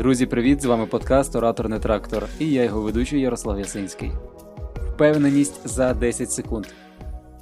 Друзі, привіт! З вами подкаст Оратор не трактор і я його ведучий Ярослав Ясинський. Впевненість за 10 секунд.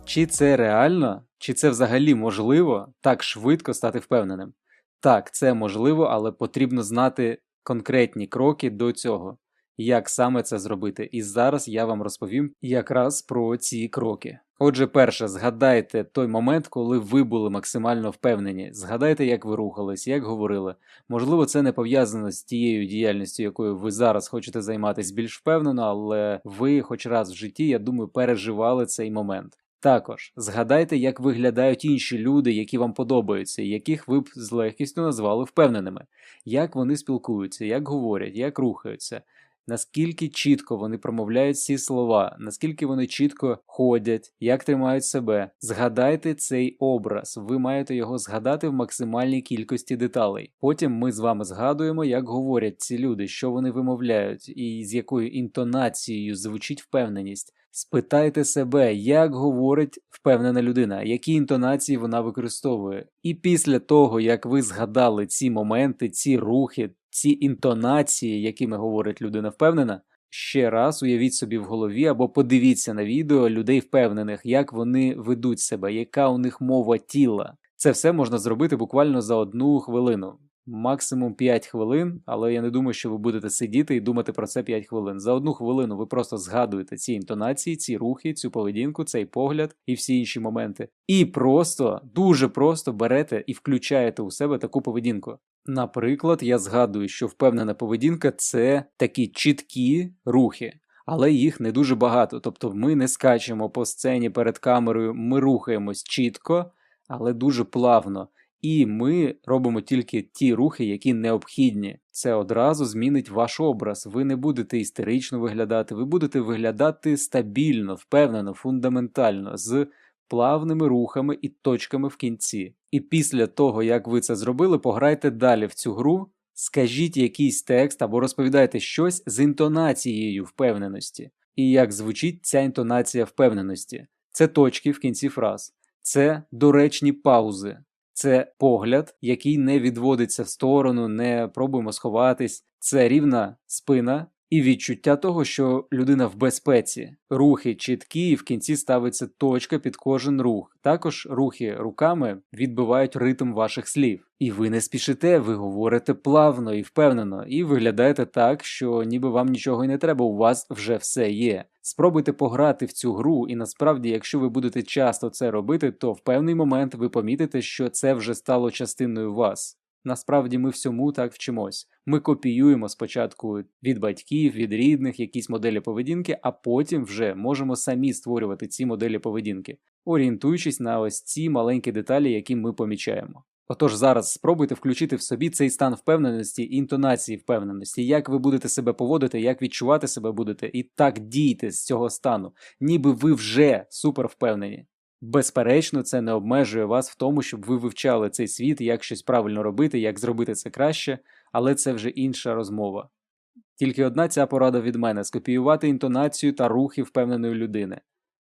Чи це реально, чи це взагалі можливо так швидко стати впевненим? Так, це можливо, але потрібно знати конкретні кроки до цього, як саме це зробити. І зараз я вам розповім якраз про ці кроки. Отже, перше, згадайте той момент, коли ви були максимально впевнені. Згадайте, як ви рухались, як говорили. Можливо, це не пов'язано з тією діяльністю, якою ви зараз хочете займатися більш впевнено, але ви, хоч раз в житті, я думаю, переживали цей момент. Також згадайте, як виглядають інші люди, які вам подобаються, яких ви б з легкістю назвали впевненими, як вони спілкуються, як говорять, як рухаються, наскільки чітко вони промовляють ці слова, наскільки вони чітко ходять, як тримають себе. Згадайте цей образ, ви маєте його згадати в максимальній кількості деталей. Потім ми з вами згадуємо, як говорять ці люди, що вони вимовляють, і з якою інтонацією звучить впевненість. Спитайте себе, як говорить впевнена людина, які інтонації вона використовує. І після того, як ви згадали ці моменти, ці рухи, ці інтонації, якими говорить людина впевнена, ще раз уявіть собі в голові або подивіться на відео людей впевнених, як вони ведуть себе, яка у них мова тіла. Це все можна зробити буквально за одну хвилину максимум 5 хвилин, але я не думаю, що ви будете сидіти і думати про це 5 хвилин. За одну хвилину ви просто згадуєте ці інтонації, ці рухи, цю поведінку, цей погляд і всі інші моменти. І просто, дуже просто берете і включаєте у себе таку поведінку. Наприклад, я згадую, що впевнена поведінка це такі чіткі рухи. Але їх не дуже багато. Тобто ми не скачемо по сцені перед камерою, ми рухаємось чітко, але дуже плавно. І ми робимо тільки ті рухи, які необхідні. Це одразу змінить ваш образ. Ви не будете істерично виглядати, ви будете виглядати стабільно, впевнено, фундаментально, з плавними рухами і точками в кінці. І після того, як ви це зробили, пограйте далі в цю гру, скажіть якийсь текст або розповідайте щось з інтонацією впевненості. І як звучить ця інтонація впевненості. Це точки в кінці фраз, це доречні паузи. Це погляд, який не відводиться в сторону, не пробуємо сховатись. Це рівна спина і відчуття того, що людина в безпеці. Рухи чіткі, і в кінці ставиться точка під кожен рух. Також рухи руками відбивають ритм ваших слів. І ви не спішите, ви говорите плавно і впевнено, і виглядаєте так, що ніби вам нічого й не треба, у вас вже все є. Спробуйте пограти в цю гру, і насправді, якщо ви будете часто це робити, то в певний момент ви помітите, що це вже стало частиною вас. Насправді ми всьому так вчимось. Ми копіюємо спочатку від батьків, від рідних якісь моделі поведінки, а потім вже можемо самі створювати ці моделі поведінки, орієнтуючись на ось ці маленькі деталі, які ми помічаємо. Отож, зараз спробуйте включити в собі цей стан впевненості і інтонації впевненості, як ви будете себе поводити, як відчувати себе будете, і так дійте з цього стану, ніби ви вже супер впевнені. Безперечно, це не обмежує вас в тому, щоб ви вивчали цей світ, як щось правильно робити, як зробити це краще, але це вже інша розмова. Тільки одна ця порада від мене скопіювати інтонацію та рухи впевненої людини.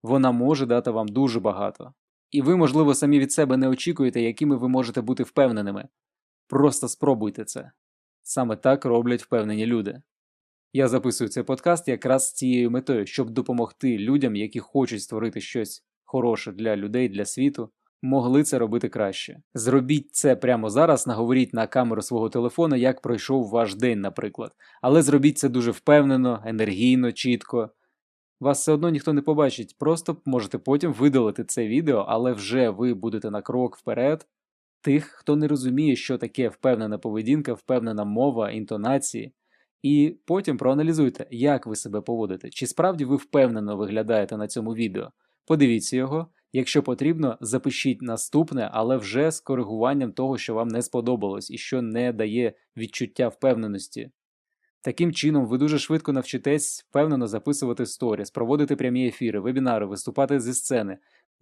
Вона може дати вам дуже багато. І ви, можливо, самі від себе не очікуєте, якими ви можете бути впевненими. Просто спробуйте це. Саме так роблять впевнені люди. Я записую цей подкаст якраз з цією метою, щоб допомогти людям, які хочуть створити щось хороше для людей, для світу, могли це робити краще. Зробіть це прямо зараз, наговоріть на камеру свого телефона, як пройшов ваш день, наприклад. Але зробіть це дуже впевнено, енергійно, чітко. Вас все одно ніхто не побачить, просто можете потім видалити це відео, але вже ви будете на крок вперед. Тих, хто не розуміє, що таке впевнена поведінка, впевнена мова, інтонації, і потім проаналізуйте, як ви себе поводите, чи справді ви впевнено виглядаєте на цьому відео. Подивіться його, якщо потрібно, запишіть наступне, але вже з коригуванням того, що вам не сподобалось і що не дає відчуття впевненості. Таким чином, ви дуже швидко навчитесь впевнено записувати сторіс, проводити прямі ефіри, вебінари, виступати зі сцени,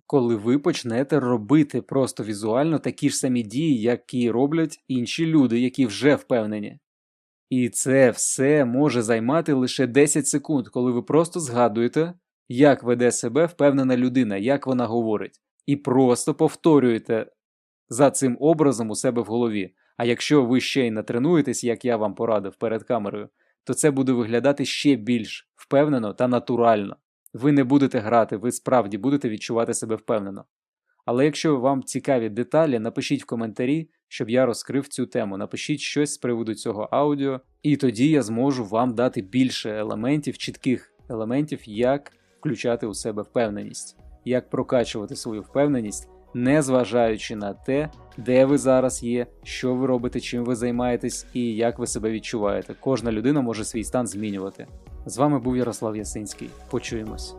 коли ви почнете робити просто візуально такі ж самі дії, які роблять інші люди, які вже впевнені. І це все може займати лише 10 секунд, коли ви просто згадуєте, як веде себе впевнена людина, як вона говорить, і просто повторюєте за цим образом у себе в голові. А якщо ви ще й натренуєтесь, як я вам порадив перед камерою, то це буде виглядати ще більш впевнено та натурально. Ви не будете грати, ви справді будете відчувати себе впевнено. Але якщо вам цікаві деталі, напишіть в коментарі, щоб я розкрив цю тему. Напишіть щось з приводу цього аудіо, і тоді я зможу вам дати більше елементів, чітких елементів, як включати у себе впевненість, як прокачувати свою впевненість, не зважаючи на те, де ви зараз є, що ви робите, чим ви займаєтесь і як ви себе відчуваєте. Кожна людина може свій стан змінювати. З вами був Ярослав Ясинський. Почуємось.